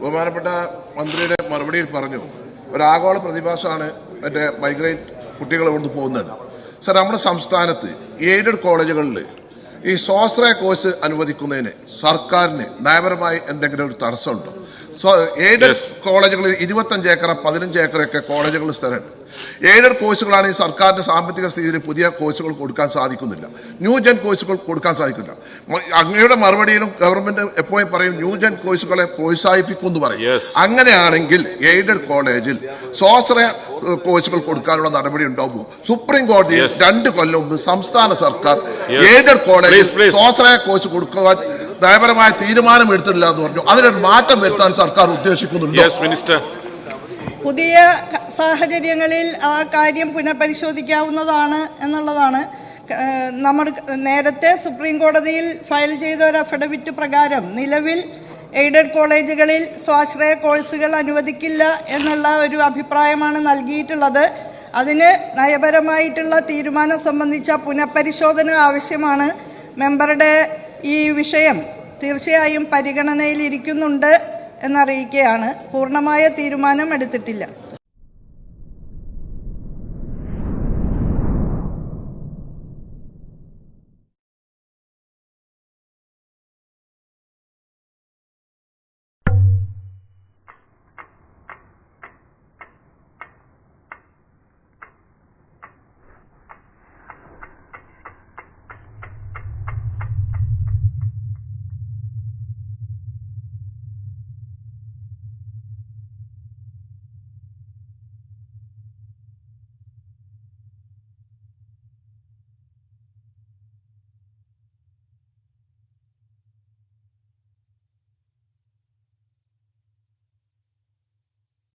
ബഹുമാനപ്പെട്ട മന്ത്രിയുടെ മറുപടിയിൽ പറഞ്ഞു ഒരാഗോള പ്രതിഭാസമാണ് മറ്റേ മൈഗ്രേറ്റ് കുട്ടികൾ കൊണ്ട് പോകുന്നത്. സർ നമ്മുടെ സംസ്ഥാനത്ത് എയ്ഡഡ് കോളേജുകളിൽ ഈ സ്വാശ്രയ കോഴ്സ് അനുവദിക്കുന്നതിന് സർക്കാരിന് നയപരമായി എന്തെങ്കിലും ഒരു തടസ്സമുണ്ടോ? എയ്ഡഡ്. കോളേജുകളിൽ ഇരുപത്തഞ്ച് ഏക്കർ പതിനഞ്ച് ഏക്കറൊക്കെ കോളേജുകൾ സ്ഥലമുണ്ട്. എയ്ഡഡ് കോഴ്സുകളാണ് ഈ സർക്കാരിന്റെ സാമ്പത്തിക സ്ഥിതിയിൽ പുതിയ കോഴ്സുകൾ കൊടുക്കാൻ സാധിക്കുന്നില്ല. ന്യൂ ജെൻ കോഴ്സുകൾ കൊടുക്കാൻ സാധിക്കില്ല. അങ്ങയുടെ മറുപടിയിലും ഗവൺമെന്റ് എപ്പോഴും പറയും ന്യൂ ജെൻ കോഴ്സുകളെ പ്രോത്സാഹിപ്പിക്കും എന്ന് പറയും. അങ്ങനെയാണെങ്കിൽ എയ്ഡഡ് കോളേജിൽ സ്വാശ്രയ കോഴ്സുകൾ കൊടുക്കാനുള്ള നടപടി ഉണ്ടാവും സുപ്രീം കോടതിയിൽ രണ്ട് കൊല്ലം മുമ്പ് സംസ്ഥാന സർക്കാർ എയ്ഡഡ് കോളേജിൽ. സ്വാശ്രയ കോഴ്സ് കൊടുക്കുവാൻ നയപരമായ തീരുമാനം എടുത്തിട്ടില്ല എന്ന് പറഞ്ഞു. അതിനൊരു മാറ്റം വരുത്താൻ സർക്കാർ ഉദ്ദേശിക്കുന്നുണ്ട്? യെസ് മിനിസ്റ്റർ പുതിയ സാഹചര്യങ്ങളിൽ ആ കാര്യം പുനഃപരിശോധിക്കാവുന്നതാണ് എന്നുള്ളതാണ്. നമ്മൾ നേരത്തെ സുപ്രീം കോടതിയിൽ ഫയൽ ചെയ്ത ഒരു അഫിഡവിറ്റ് പ്രകാരം നിലവിൽ എയ്ഡഡ് കോളേജുകളിൽ സ്വാശ്രയ കോഴ്സുകൾ അനുവദിക്കില്ല എന്നുള്ള ഒരു അഭിപ്രായമാണ് നൽകിയിട്ടുള്ളത്. അതിന് നയപരമായിട്ടുള്ള തീരുമാനം സംബന്ധിച്ച പുനഃപരിശോധന ആവശ്യമാണ്. മെമ്പറുടെ ഈ വിഷയം തീർച്ചയായും പരിഗണനയിലിരിക്കുന്നുണ്ട് എന്നറിയിക്കുകയാണ് പൂർണമായ തീരുമാനം എടുത്തിട്ടില്ല.